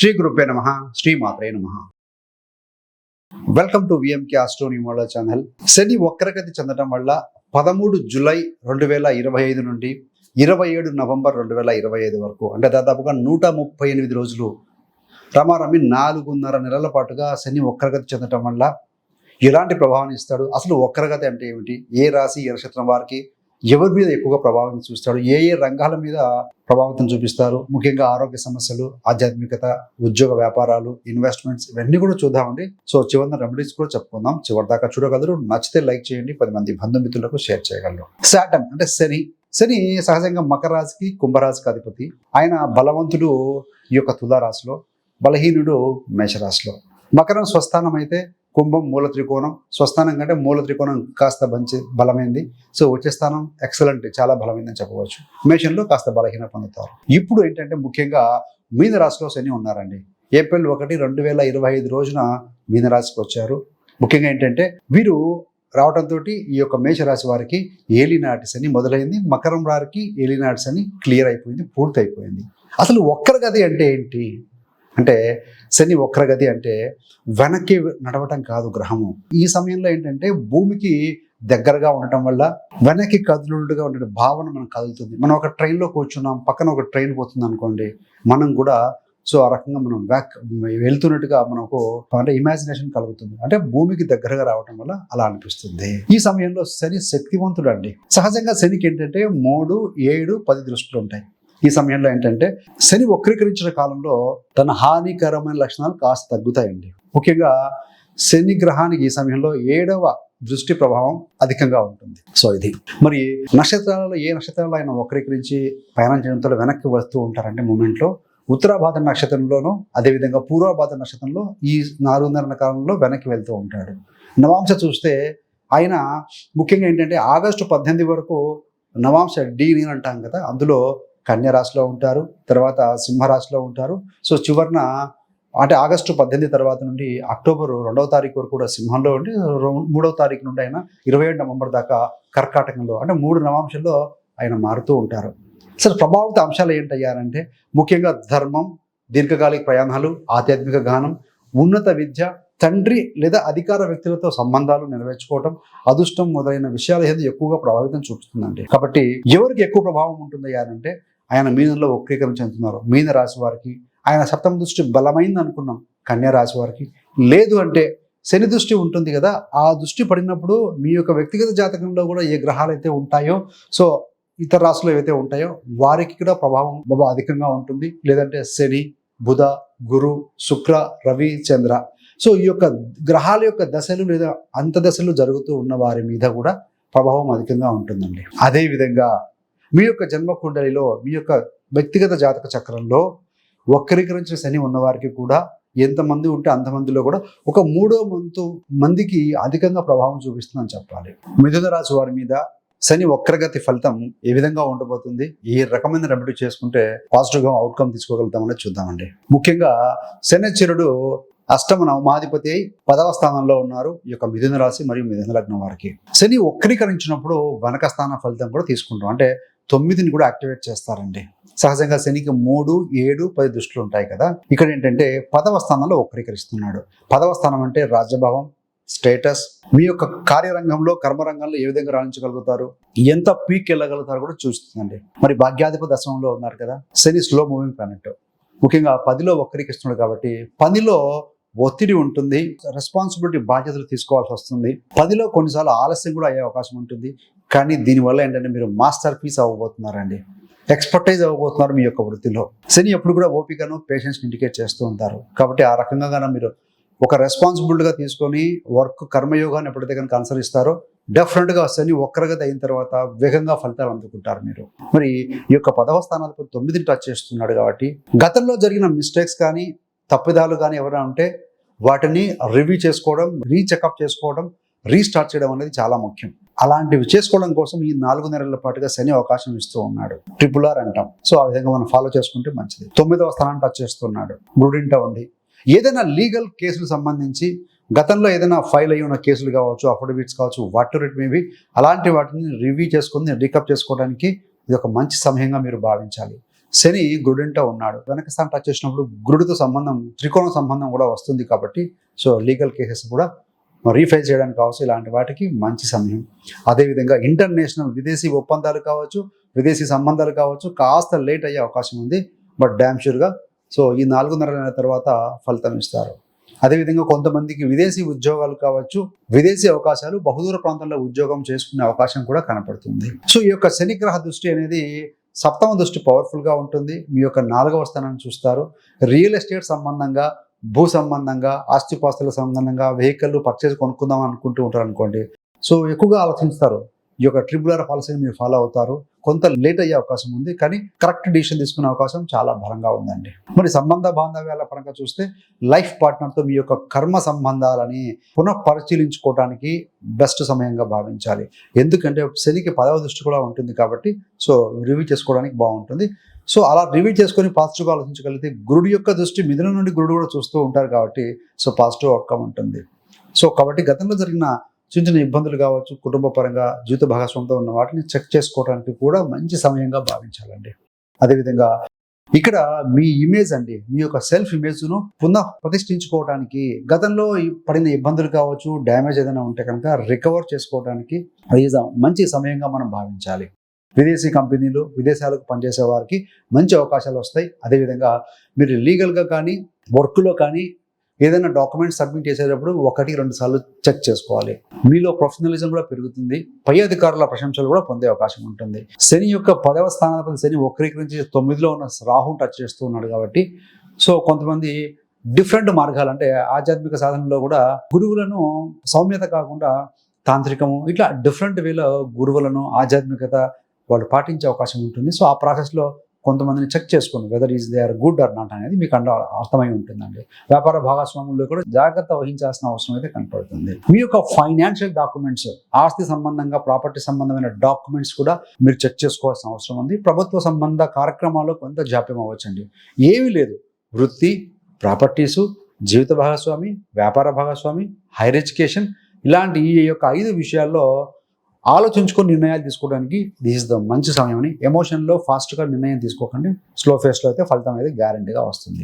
శ్రీ గురుపే నమ శ్రీ మాత్రే నమ. Welcome to VMK astro channel శని వక్రగతి చెందడం వల్ల పదమూడు జులై రెండు వేల ఇరవై ఐదు నుండి ఇరవై ఏడు నవంబర్ రెండు వేల ఇరవై ఐదు వరకు అంటే దాదాపుగా నూట ముప్పై ఎనిమిది రోజులు రమారమి నాలుగున్నర నెలల పాటుగా శని వక్రగతి చెందడం వల్ల ఎలాంటి ప్రభావాన్ని ఇస్తాడు? అసలు వక్రగతి అంటే ఏమిటి? ఏ రాశి ఏ నక్షత్రం వారికి ఎవరి మీద ఎక్కువగా ప్రభావం చూపిస్తారు ఏ ఏ రంగాల మీద ప్రభావితం చూపిస్తారు? ముఖ్యంగా ఆరోగ్య సమస్యలు ఆధ్యాత్మికత ఉద్యోగ వ్యాపారాలు ఇన్వెస్ట్మెంట్స్ ఇవన్నీ కూడా చూద్దామండి. సో చివరిన రెమెడీస్ కూడా చెప్పుకుందాం. చివరి దాకా చూడగలరు. నచ్చితే లైక్ చేయండి. పది మంది బంధుమిత్రులకు షేర్ చేయగలరు. శాటం అంటే శని. శని సహజంగా మకరరాశికి కుంభరాశికి అధిపతి. ఆయన బలవంతుడు ఈ యొక్క తులారాశిలో బలహీనుడు మేషరాశిలో. మకరం స్వస్థానం అయితే కుంభం మూల త్రికోణం. స్వస్థానం కంటే మూల త్రికోణం కాస్త మంచి బలమైంది. సో వచ్చే స్థానం ఎక్సలెంట్ చాలా బలమైందని చెప్పవచ్చు. మేషంలో కాస్త బలహీన పొందుతారు. ఇప్పుడు ఏంటంటే ముఖ్యంగా మీన రాశిలో శని ఉన్నారండి. ఏప్రిల్ ఒకటి రెండు వేల ఇరవై ఐదు రోజున మీన రాశికి వచ్చారు. ముఖ్యంగా ఏంటంటే వీరు రావడంతో ఈ యొక్క మేషరాశి వారికి ఏలినాటి శని మొదలైంది. మకరం వారికి ఏలినాటి శని క్లియర్ అయిపోయింది పూర్తి అయిపోయింది అసలు ఒక్కరి గది అంటే ఏంటి? అంటే శని వక్రగతి అంటే వెనక్కి నడవటం కాదు గ్రహము. ఈ సమయంలో ఏంటంటే భూమికి దగ్గరగా ఉండటం వల్ల వెనక్కి కదులుగా ఉండే భావన మనకు కదులుతుంది. మనం ఒక ట్రైన్లో కూర్చున్నాం పక్కన ఒక ట్రైన్ పోతుంది అనుకోండి మనం కూడా సో ఆ రకంగా మనం బ్యాక్ వెళ్తున్నట్టుగా మనకు అంటే ఇమాజినేషన్ కలుగుతుంది. అంటే భూమికి దగ్గరగా రావటం వల్ల అలా అనిపిస్తుంది. ఈ సమయంలో శని శక్తివంతుడు అండి సహజంగా శనికి ఏంటంటే మూడు ఏడు పది దృష్టిలు ఉంటాయి. ఈ సమయంలో ఏంటంటే శని వక్రీకరించిన కాలంలో తన హానికరమైన లక్షణాలు కాస్త తగ్గుతాయండి. ముఖ్యంగా శని గ్రహానికి ఈ సమయంలో ఏడవ దృష్టి ప్రభావం అధికంగా ఉంటుంది. సో ఇది మరి నక్షత్రాలలో ఏ నక్షత్రాలు ఆయన వక్రీకరించి ప్రయాణం చేయడంతో వెనక్కి వస్తూ ఉంటారంటే మూమెంట్లో ఉత్తరాభాద నక్షత్రంలోనూ అదేవిధంగా పూర్వభాద నక్షత్రంలో ఈ నాలుగున్నర కాలంలో వెనక్కి వెళ్తూ ఉంటాడు. నవాంశ చూస్తే ఆయన ముఖ్యంగా ఏంటంటే ఆగస్టు పద్దెనిమిది వరకు నవాంశ డీని అంటాం కదా అందులో కన్యరాశిలో ఉంటారు తర్వాత సింహరాశిలో ఉంటారు. సో చివరిన అంటే ఆగస్టు పద్దెనిమిది తర్వాత నుండి అక్టోబర్ రెండవ తారీఖు వరకు కూడా సింహంలో ఉండి మూడవ తారీఖు నుండి ఆయన ఇరవై ఏడు నవంబర్ దాకా కర్కాటకంలో అంటే మూడు నవాంశంలో ఆయన మారుతూ ఉంటారు. అసలు ప్రభావిత అంశాలు ఏంటయ్యారంటే ముఖ్యంగా ధర్మం దీర్ఘకాలిక ప్రయాణాలు ఆధ్యాత్మిక గానం ఉన్నత విద్య తండ్రి లేదా అధికార వ్యక్తులతో సంబంధాలు నెరవేర్చుకోవటం అదృష్టం మొదలైన విషయాల మీద ఎక్కువగా ప్రభావితం చూపుతుందండి. కాబట్టి ఎవరికి ఎక్కువ ప్రభావం ఉంటుంది అంటే ఆయన మీనంలో వక్రీకరణ చెందుతున్నారు. మీన రాశి వారికి ఆయన సప్తమ దృష్టి బలమైంది అనుకున్నాం. కన్యా రాశి వారికి లేదు అంటే శని దృష్టి ఉంటుంది కదా ఆ దృష్టి పడినప్పుడు మీ యొక్క వ్యక్తిగత జాతకంలో కూడా ఏ గ్రహాలు అయితే ఉంటాయో సో ఇతర రాశులు ఏవైతే ఉంటాయో వారికి కూడా ప్రభావం బాబా అధికంగా ఉంటుంది. లేదంటే శని బుధ గురు శుక్ర రవి చంద్ర. సో ఈ యొక్క గ్రహాల యొక్క దశలు లేదా అంత దశలు జరుగుతూ ఉన్న వారి మీద కూడా ప్రభావం అధికంగా ఉంటుందండి. అదే విధంగా మీ యొక్క జన్మ కుండలిలో మీ యొక్క వ్యక్తిగత జాతక చక్రంలో వక్రీకరించిన శని ఉన్నవారికి కూడా ఎంతమంది ఉంటే అంతమందిలో కూడా ఒక మూడో వంతు మందికి అధికంగా ప్రభావం చూపిస్తుందని చెప్పాలి. మిథున రాశి వారి మీద శని వక్రగతి ఫలితం ఏ విధంగా ఉండబోతుంది? ఏ రకమైన రెమెడీ చేసుకుంటే పాజిటివ్గా అవుట్కమ్ తీసుకోగలుగుతామని చూద్దామండి. ముఖ్యంగా శనిచరుడు అష్టమ నవమాధిపతి అయి పదవ స్థానంలో ఉన్నారు. ఈ యొక్క మిథున రాశి మరియు మిథున లగ్నం వారికి. శని వక్రీకరించినప్పుడు వనక స్థాన ఫలితం కూడా తీసుకుంటాం. అంటే తొమ్మిదిని కూడా యాక్టివేట్ చేస్తారండి. సహజంగా శనికి మూడు ఏడు పది దృష్టిలు ఉంటాయి కదా. ఇక్కడ ఏంటంటే పదవ స్థానంలో వక్రీకరిస్తున్నాడు. పదవ స్థానం అంటే రాజ్యభావం స్టేటస్. మీ యొక్క కార్యరంగంలో కర్మరంగంలో ఏ విధంగా రాణించగలుగుతారు? ఎంత పీక్ వెళ్ళగలుగుతారు కూడా చూస్తుందండి. మరి భాగ్యాధిప దశంలో ఉన్నారు కదా. శని స్లో మూవింగ్ ప్లానెట్ ముఖ్యంగా పదిలో వక్రీకరిస్తున్నాడు కాబట్టి పనిలో ఒత్తిడి ఉంటుంది. రెస్పాన్సిబిలిటీ బాధ్యతలు తీసుకోవాల్సి వస్తుంది. పదిలో కొన్నిసార్లు ఆలస్యం కూడా అయ్యే అవకాశం ఉంటుంది. కానీ దీనివల్ల ఏంటంటే మీరు మాస్టర్ పీస్ అవ్వబోతున్నారండి. ఎక్స్పర్టైజ్ అవ్వబోతున్నారు మీ యొక్క వృత్తిలో. శని ఎప్పుడు కూడా ఓపికను పేషెంట్స్ని ఇండికేట్ చేస్తూ ఉంటారు. కాబట్టి ఆ రకంగా మీరు ఒక రెస్పాన్సిబిలిటీగా తీసుకొని వర్క్ కర్మయోగాన్ని ఎప్పుడైతే కనుక అనుసరిస్తారో డెఫినెట్గా శని ఒక్కరిగా అయిన తర్వాత వేగంగా ఫలితాలు అందుకుంటారు మీరు. మరి ఈ యొక్క పదవ స్థానాలకు తొమ్మిదిని టచ్ చేస్తున్నాడు కాబట్టి గతంలో జరిగిన మిస్టేక్స్ కానీ తప్పిదాలు కానీ ఎవరైనా ఉంటే వాటిని రివ్యూ చేసుకోవడం రీచెకప్ చేసుకోవడం రీస్టార్ట్ చేయడం అనేది చాలా ముఖ్యం. అలాంటివి చేసుకోవడం కోసం ఈ నాలుగు నెలల పాటుగా శని అవకాశం ఇస్తూ ఉన్నాడు. ట్రిపుల్ ఆర్ అంటాం సో ఆ విధంగా మనం ఫాలో చేసుకుంటే మంచిది. తొమ్మిదవ స్థానాన్ని టచ్ చేస్తున్నాడు. గుడింట ఉంది. ఏదైనా లీగల్ కేసులు సంబంధించి గతంలో ఏదైనా ఫైల్ అయ్యి ఉన్న కేసులు కావచ్చు అఫిడవిట్స్ కావచ్చు వాట్ రేట్ మేబీ అలాంటి వాటిని రివ్యూ చేసుకుని రికప్ చేసుకోవడానికి ఇది ఒక మంచి సమయంగా మీరు భావించాలి. శని గురుడింట ఉన్నాడు. వెనక స్థానం టచ్ చేసినప్పుడు గురుడితో సంబంధం త్రికోణ సంబంధం కూడా వస్తుంది కాబట్టి సో లీగల్ కేసెస్ కూడా రీఫైల్ చేయడానికి కావచ్చు ఇలాంటి వాటికి మంచి సమయం. అదేవిధంగా ఇంటర్నేషనల్ విదేశీ ఒప్పందాలు కావచ్చు విదేశీ సంబంధాలు కావచ్చు కాస్త లేట్ అయ్యే అవకాశం ఉంది. బట్ డ్యామ్ షూర్గా సో ఈ నాలుగున్నర నెలల తర్వాత ఫలితం ఇస్తారు. అదేవిధంగా కొంతమందికి విదేశీ ఉద్యోగాలు కావచ్చు విదేశీ అవకాశాలు బహుదూర ప్రాంతంలో ఉద్యోగం చేసుకునే అవకాశం కూడా కనపడుతుంది. సో ఈ యొక్క శనిగ్రహ దృష్టి అనేది సప్తమ దృష్టి పవర్ఫుల్గా ఉంటుంది. మీ యొక్క నాలుగవ స్థానాన్ని చూస్తారు. రియల్ ఎస్టేట్ సంబంధంగా భూ సంబంధంగా ఆస్తిపాస్తుల సంబంధంగా వెహికల్ పర్చేజ్ కొనుక్కుందాం అనుకుంటూ ఉంటారు అనుకోండి. సో ఎక్కువగా ఆలోచిస్తారు ఈ యొక్క ట్రిబులర్ పాలసీని మీరు ఫాలో అవుతారు. కొంత లేట్ అయ్యే అవకాశం ఉంది కానీ కరెక్ట్ డిసిషన్ తీసుకునే అవకాశం చాలా బలంగా ఉందండి. మరి సంబంధ బాంధవ్యాల పరంగా చూస్తే లైఫ్ పార్ట్నర్తో మీ యొక్క కర్మ సంబంధాలని పునఃపరిశీలించుకోవడానికి బెస్ట్ సమయంగా భావించాలి. ఎందుకంటే శనికి పదవ దృష్టి కూడా ఉంటుంది కాబట్టి సో రివ్యూ చేసుకోవడానికి బాగుంటుంది. సో అలా రివ్యూ చేసుకొని పాజిటివ్గా ఆలోచించగలిగితే గురుడు యొక్క దృష్టి మిథున నుండి గురుడు కూడా చూస్తూ ఉంటారు కాబట్టి సో పాజిటివ్ అవుట్కమ్ ఉంటుంది. సో కాబట్టి గతంలో జరిగిన చిన్న చిన్న ఇబ్బందులు కావచ్చు కుటుంబ పరంగా జీవిత భాగస్వామితో ఉన్న వాటిని చెక్ చేసుకోవడానికి కూడా మంచి సమయంగా భావించాలండి. అదేవిధంగా ఇక్కడ మీ ఇమేజ్ అండి మీ యొక్క సెల్ఫ్ ఇమేజ్ను పునః ప్రతిష్ఠించుకోవడానికి గతంలో పడిన ఇబ్బందులు కావచ్చు డ్యామేజ్ ఏదైనా ఉంటే కనుక రికవర్ చేసుకోవడానికి అది మంచి సమయంగా మనం భావించాలి. విదేశీ కంపెనీలు విదేశాలకు పనిచేసే వారికి మంచి అవకాశాలు వస్తాయి. అదేవిధంగా మీరు లీగల్గా కానీ వర్క్లో కానీ ఏదైనా డాక్యుమెంట్ సబ్మిట్ చేసేటప్పుడు ఒకటి రెండు సార్లు చెక్ చేసుకోవాలి. మీలో ప్రొఫెషనలిజం కూడా పెరుగుతుంది. పై అధికారుల ప్రశంసలు కూడా పొందే అవకాశం ఉంటుంది. శని యొక్క పదవ స్థానాధిపతి శని నుంచి తొమ్మిదిలో ఉన్న రాహు టచ్ చేస్తూ ఉన్నాడు కాబట్టి సో కొంతమంది డిఫరెంట్ మార్గాలు అంటే ఆధ్యాత్మిక సాధనలో కూడా గురువులను సౌమ్యత కాకుండా తాంత్రికము ఇట్లా డిఫరెంట్ వేలో గురువులను ఆధ్యాత్మికత వాళ్ళు పాటించే అవకాశం ఉంటుంది. సో ఆ ప్రాసెస్లో కొంతమందిని చెక్ చేసుకోండి whether is they are good or not అనేది మీకు అండ అర్థమై ఉంటుందండి. వ్యాపార భాగస్వాముల్లో కూడా జాగ్రత్త వహించాల్సిన అవసరం అయితే కనపడుతుంది. మీ యొక్క ఫైనాన్షియల్ డాక్యుమెంట్స్ ఆస్తి సంబంధంగా ప్రాపర్టీ సంబంధమైన డాక్యుమెంట్స్ కూడా మీరు చెక్ చేసుకోవాల్సిన అవసరం ఉంది. ప్రభుత్వ సంబంధ కార్యక్రమాల్లో కొంత జాప్యం అవ్వచ్చండి. ఏమీ లేదు. వృత్తి ప్రాపర్టీసు జీవిత భాగస్వామి వ్యాపార భాగస్వామి హైర్ ఎడ్యుకేషన్ ఇలాంటి ఈ యొక్క ఐదు విషయాల్లో ఆలోచించుకొని నిర్ణయాలు తీసుకోవడానికి దిస్ ద మంచి సమయం అని ఎమోషన్లో ఫాస్ట్గా నిర్ణయం తీసుకోకండి. స్లో ఫేస్లో అయితే ఫలితం అయితే గ్యారంటీగా వస్తుంది.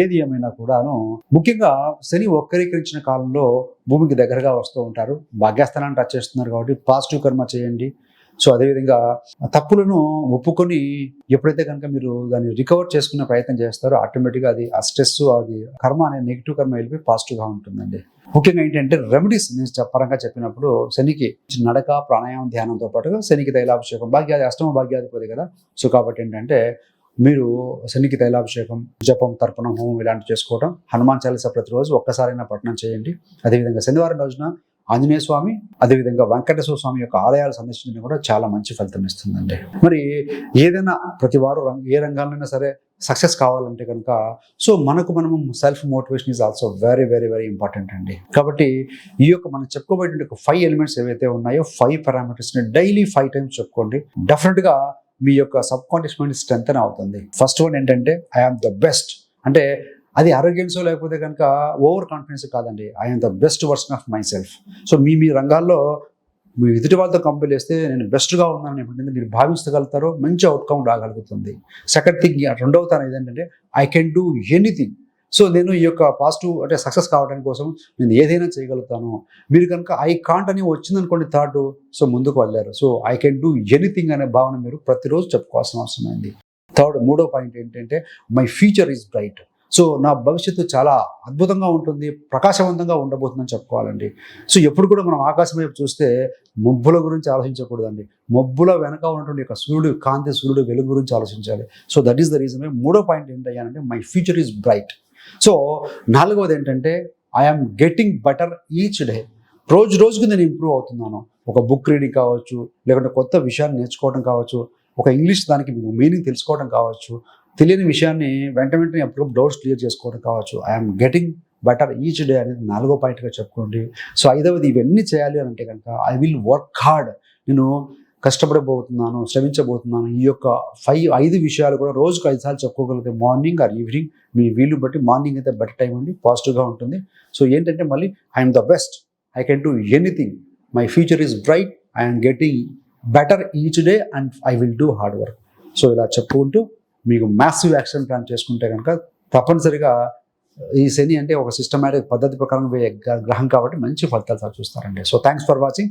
ఏది ఏమైనా కూడాను ముఖ్యంగా శని వక్రీకరించిన కాలంలో భూమికి దగ్గరగా వస్తూ ఉంటారు. భాగ్యస్థానాన్ని టచ్ చేస్తున్నారు కాబట్టి పాజిటివ్ కర్మ చేయండి. సో అదేవిధంగా తప్పులను ఒప్పుకొని ఎప్పుడైతే కనుక మీరు దాన్ని రికవర్ చేసుకునే ప్రయత్నం చేస్తారో ఆటోమేటిక్గా అది ఆ స్ట్రెస్ అది కర్మ అనే నెగిటివ్ కర్మ వెళ్ళిపోయి పాజిటివ్గా ఉంటుందండి. ముఖ్యంగా ఏంటంటే రెమెడీస్ నేను పరంగా చెప్పినప్పుడు శనికి నడక ప్రాణాయామం ధ్యానంతో పాటుగా శనికి తైలాభిషేకం భాగ్యాది అష్టమ భాగ్యాధిపతి కదా? సో కాబట్టి ఏంటంటే మీరు శనికి తైలాభిషేకం జపం తర్పణం హోమం ఇలాంటివి చేసుకోవడం హనుమాన్ చాలీసా ప్రతిరోజు ఒక్కసారైనా పఠనం చేయండి. అదేవిధంగా శనివారం రోజున ఆంజనేయ స్వామి అదేవిధంగా వెంకటేశ్వర స్వామి యొక్క ఆలయాలు సందర్శించడం కూడా చాలా మంచి ఫలితం ఇస్తుందండి. మరి ఏదైనా ప్రతి వారు ఏ రంగాలైనా సరే సక్సెస్ కావాలంటే కనుక సో మనకు మనము self motivation is also very very very important అండి. కాబట్టి ఈ యొక్క మనం చెప్పుకోబోయే ఫైవ్ ఎలిమెంట్స్ ఏవైతే ఉన్నాయో ఫైవ్ పారామీటర్స్ని డైలీ ఫైవ్ టైమ్స్ చెప్పుకోండి. డెఫినెట్గా మీ యొక్క సబ్ కాన్షియస్ మైండ్ స్ట్రెంగ్ అవుతుంది. ఫస్ట్ వన్ ఏంటంటే ఐఆమ్ ద బెస్ట్ అంటే అది అరోగెన్స్ లేకపోతే కనుక ఓవర్ కాన్ఫిడెన్స్ కాదండి. I'm the best version of myself so మీ మీ రంగాల్లో మీ ఎదుటి వాళ్ళతో కంపేర్ చేస్తే నేను బెస్ట్గా ఉన్నానని ఎప్పుడైతే మీరు భావించగలుగుతారో మంచి అవుట్కమ్ రాగలుగుతుంది. సెకండ్ థింగ్ రెండవ తన ఏదంటే I can do anything so నేను ఈ యొక్క పాజిటివ్ అంటే సక్సెస్ కావడానికి కోసం నేను ఏదైనా చేయగలుగుతాను. మీరు కనుక ఐ కాంట్ అని వచ్చిందనుకోండి థాట్ సో ముందుకు వెళ్ళారు. So I can do anything అనే భావన మీరు ప్రతిరోజు చెప్పుకోవాల్సిన అవసరం ఉంది. థర్డ్ మూడో పాయింట్ ఏంటంటే my future is bright so నా భవిష్యత్తు చాలా అద్భుతంగా ఉంటుంది ప్రకాశవంతంగా ఉండబోతుందని చెప్పుకోవాలండి. సో ఎప్పుడు కూడా మనం ఆకాశం వైపు చూస్తే మబ్బుల గురించి ఆలోచించకూడదండి. మబ్బుల వెనక ఉన్నటువంటి యొక్క సూర్యుడు కాంతి సూర్యుడు వెలుగు గురించి ఆలోచించాలి. So that is the reason మూడో పాయింట్ ఏంటంటే my future is bright so నాలుగవది ఏంటంటే I'm getting better each day రోజు రోజుకి నేను ఇంప్రూవ్ అవుతున్నాను. ఒక బుక్ రీడింగ్ కావచ్చు లేకుంటే కొత్త విషయాన్ని నేర్చుకోవడం కావచ్చు ఒక ఇంగ్లీష్ దానికి మీనింగ్ తెలుసుకోవడం కావచ్చు తెలియని విషయాన్ని వెంట వెంటనే ఎప్పుడు డౌట్స్ క్లియర్ చేసుకోవడం కావచ్చు. I'm getting better each day అనేది నాలుగో పాయింట్గా చెప్పుకోండి. సో ఐదవది ఇవన్నీ చేయాలి అని అంటే కనుక ఐ విల్ వర్క్ హార్డ్ నేను కష్టపడబోతున్నాను శ్రమించబోతున్నాను. ఈ యొక్క ఫైవ్ ఐదు విషయాలు కూడా రోజుకు ఐదు సార్లు చెప్పుకోగలిగితే మార్నింగ్ ఆర్ ఈవినింగ్ మీ వీలు బట్టి మార్నింగ్ అయితే బెటర్ టైం అండి పాజిటివ్గా ఉంటుంది. సో ఏంటంటే మళ్ళీ I'm the best I can do anything my future is bright I'm getting better each day and I will do hard work so ఇలా చెప్పుకుంటూ మీకు మ్యాసివ్ యాక్షన్ ప్లాన్ చేసుకుంటే కనుక తప్పనిసరిగా ఈ శని అంటే ఒక సిస్టమేటిక్ పద్ధతి ప్రకారం పోయే గ్రహం కాబట్టి మంచి ఫలితాలు చూస్తారండి. సో థ్యాంక్స్ ఫర్ వాచింగ్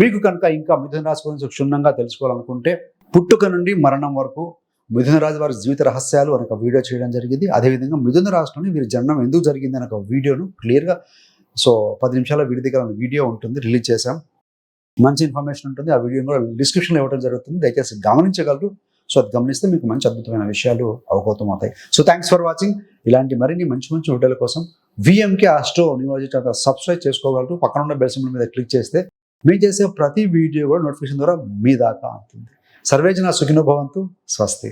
మీకు కనుక ఇంకా మిథున రాశి గురించి క్షుణ్ణంగా తెలుసుకోవాలనుకుంటే పుట్టుక నుండి మరణం వరకు మిథున రాశి వారి జీవిత రహస్యాలు అనే ఒక వీడియో చేయడం జరిగింది. అదేవిధంగా మిథున రాశిలోని వీరి జన్మం ఎందుకు జరిగింది అనే ఒక వీడియోను క్లియర్గా సో పది నిమిషాల వీడి దగ్గర వీడియో ఉంటుంది. రిలీజ్ చేశాం. మంచి ఇన్ఫర్మేషన్ ఉంటుంది. ఆ వీడియో కూడా డిస్క్రిప్షన్లో ఇవ్వడం జరుగుతుంది. దయచేసి గమనించగలరు. సో అది గమనిస్తే మీకు మంచి అద్భుతమైన విషయాలు అవగతం అవుతాయి. సో థ్యాంక్స్ ఫర్ వాచింగ్ ఇలాంటి మరిన్ని మంచి మంచి వీడియోల కోసం విఎంకే ఆస్ట్రో న్యూమాలజీ సబ్స్క్రైబ్ చేసుకోగలరు. పక్కన ఉన్న బెల్ సింబల్ మీద క్లిక్ చేస్తే మేము చేసే ప్రతి వీడియో కూడా నోటిఫికేషన్ ద్వారా మీ దాకా అందుతుంది సర్వేజన సుఖినోభవంతు స్వస్తి.